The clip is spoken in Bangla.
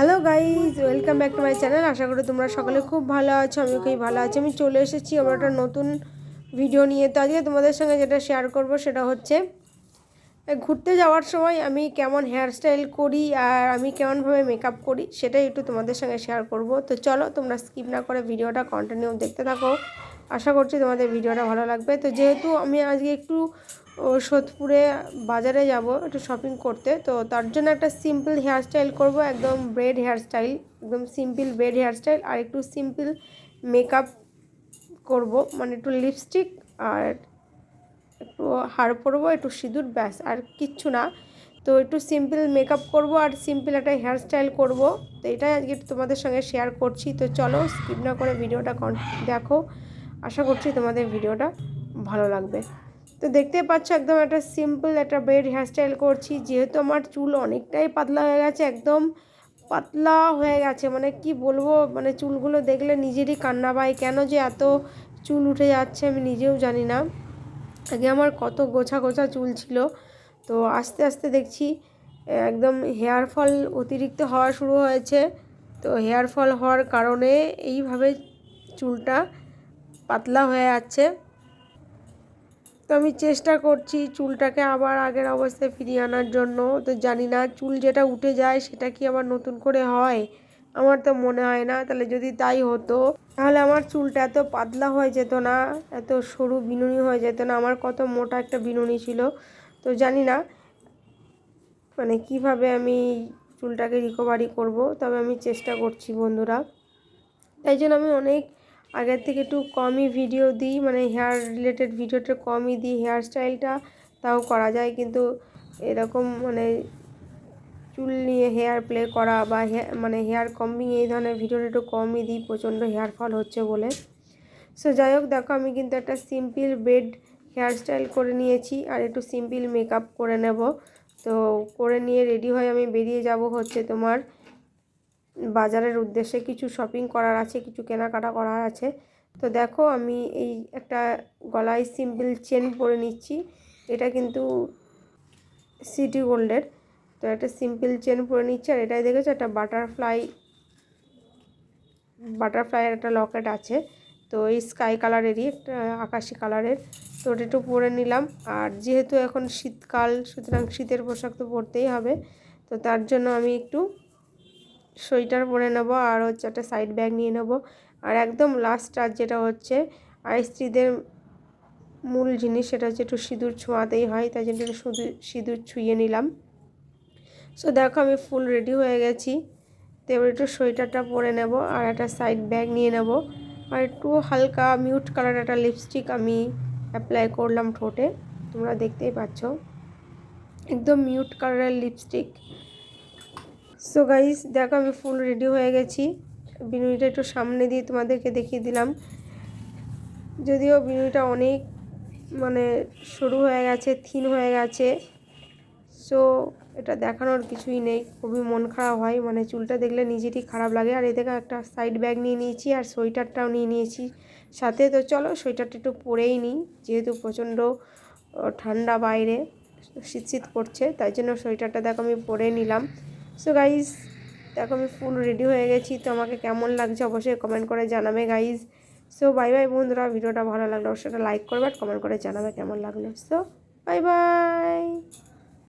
Hello guys welcome back to my channel আশা করি তোমরা সকলে খুব ভালো আছো আমি খুবই ভালো আছি। আমি চলে এসেছি আমার একটা নতুন ভিডিও নিয়ে। তো আজকে তোমাদের সঙ্গে যেটা শেয়ার করব সেটা হচ্ছে ঘুরতে যাওয়ার সময় আমি কেমন হেয়ারস্টাইল করি আর আমি কেমনভাবে মেকআপ করি সেটাই একটু তোমাদের সঙ্গে শেয়ার করব। তো চলো তোমরা স্কিপ না করে ভিডিওটা কন্টিনিউ দেখতে থাকো। আশা করছি তোমাদের ভিডিওটা ভালো লাগবে। তো যেহেতু আমি আজকে একটু সোদপুরে বাজারে যাব একটু শপিং করতে, তো তার জন্য একটা সিম্পল হেয়ারস্টাইল করব, একদম ব্রেড হেয়ারস্টাইল একদম সিম্পল ব্রেড হেয়ারস্টাইল আর একটু সিম্পল মেকআপ করব মানে একটু লিপস্টিক আর একটু হাড় পরবো, একটু সিঁদুর, ব্যাস, আর কিচ্ছু না। তো একটু সিম্পল মেকআপ করব আর সিম্পল একটা হেয়ারস্টাইল করব, তো এটাই আজকে তোমাদের সঙ্গে শেয়ার করছি। তো চলো স্কিপ না করে ভিডিওটা দেখো। আশা করছি তোমাদের ভিডিওটা ভালো লাগবে। তো দেখতে পাচ্ছ একদম একটা সিম্পল একটা বেড হেয়ারস্টাইল করছি, যেহেতু আমার চুল অনেকটাই পাতলা হয়ে গেছে, একদম পাতলা হয়ে গেছে। মানে কি বলব মানে চুলগুলো দেখলে নিজেরই কান্না পায়, কেন যে এত চুল উঠে যাচ্ছে আমি নিজেও জানি না। আগে আমার কত গোছা গোছা চুল ছিল, তো আস্তে আস্তে দেখছি একদম হেয়ার ফল অতিরিক্ত হওয়া শুরু হয়েছে। তো হেয়ার ফল হওয়ার কারণে এইভাবে চুলটা পাতলা হয়ে যাচ্ছে তো আমি চেষ্টা করছি চুলটাকে আবার আগের অবস্থায় ফিরিয়ে আনার জন্য। তো জানি না, চুল যেটা উঠে যায় সেটা কি আবার নতুন করে হয়? আমার তো মনে হয় না। তাহলে যদি তাই হতো, তাহলে আমার চুলটা এত পাতলা হয়ে যেত না, এত সরু বিনুনি হয়ে যেত না। আমার কত মোটা একটা বিনুনি ছিল। তো জানি না মানে কীভাবে আমি চুলটাকে রিকভারি করব, তবে আমি চেষ্টা করছি বন্ধুরা। তাই জন্য আমি অনেক আগের থেকে একটু কমই ভিডিও দিই মানে হেয়ার রিলেটেড ভিডিওটা কমই দিই হেয়ার স্টাইলটা তাও করা যায়। কিন্তু এরকম মানে চুল নিয়ে হেয়ার প্লে করা বা মানে হেয়ার কম্বিং এই ধরনের ভিডিওটা একটু কমই দিই, প্রচণ্ড হেয়ার ফল হচ্ছে বলে। সো যাই হোক, দেখো আমি কিন্তু একটা সিম্পল বেড হেয়ার স্টাইল করে নিয়েছি আর একটু সিম্পল মেকআপ করে নেব। তো, করে নিয়ে রেডি হয়ে আমি বেরিয়ে যাব হচ্ছে তোমার বাজারের উদ্দেশ্যে কিছু শপিং করার আছে, কিছু কেনাকাটা করার আছে। তো দেখো, আমি এই একটা গলায় সিম্পল চেন পরে নিচ্ছি। এটা কিন্তু সিটি গোল্ডের তো একটা সিম্পল চেন পরে নিচ্ছি, আর এটাই দেখেছ, একটা বাটারফ্লাই বাটারফ্লাইয়ের একটা লকেট আছে। তো এই স্কাই কালারেরই একটা আকাশি কালারের তো ওটা একটু পরে নিলাম। আর যেহেতু এখন শীতকাল, সুতরাং শীতের পোশাক তো পরতেই হবে। তো তার জন্য আমি একটু সোয়েটার পরে নেব আর হচ্ছে একটা সাইড ব্যাগ নিয়ে নেব। আর একদম লাস্ট আর যেটা হচ্ছে, আর স্ত্রীদের মূল জিনিস সেটা হচ্ছে একটু সিঁদুর ছোঁয়াতেই হয়, তাই জন্য একটু শুধু সিঁদুর ছুঁয়ে নিলাম। সো দেখো আমি ফুল রেডি হয়ে গেছি। তো এবার একটু সোয়েটারটা পরে নেব আর একটা সাইড ব্যাগ নিয়ে নেব। আর একটু হালকা মিউট কালার একটা লিপস্টিক আমি অ্যাপ্লাই করলাম ঠোঁটে, তোমরা দেখতেই পাচ্ছ। একদম মিউট কালারের লিপস্টিক সো গাইস দেখো, আমি ফুল রেডি হয়ে গেছি। বিনুনিটা একটু সামনে দিয়ে তোমাদেরকে দেখিয়ে দিলাম। যদিও বিনুনিটা অনেক মানে সরু হয়ে গেছে, থিন হয়ে গেছে। সো এটা দেখানোর কিছুই নেই। খুবই মন খারাপ হয়। মানে চুলটা দেখলে নিজেরই খারাপ লাগে। আর এদিকে একটা সাইড ব্যাগ নিয়ে নিয়েছি আর সোয়েটারটাও নিয়ে নিয়েছি সাথে। তো চলো, সোয়েটারটা একটু পরেই নিই। যেহেতু প্রচণ্ড ঠান্ডা বাইরে, শীত শীত করছে তাই জন্য সোয়েটারটা, দেখো, আমি পরে নিলাম। সো গাইজ দেখো, আমি ফুল রেডি হয়ে গেছি। তো আমাকে কেমন লাগছে অবশ্যই কমেন্ট করে জানাবে গাইজ সো বাই বাই বন্ধুরা। ভিডিওটা ভালো লাগল অবশ্যই লাইক করবে আর কমেন্ট করে জানাবে কেমন লাগল। So bye bye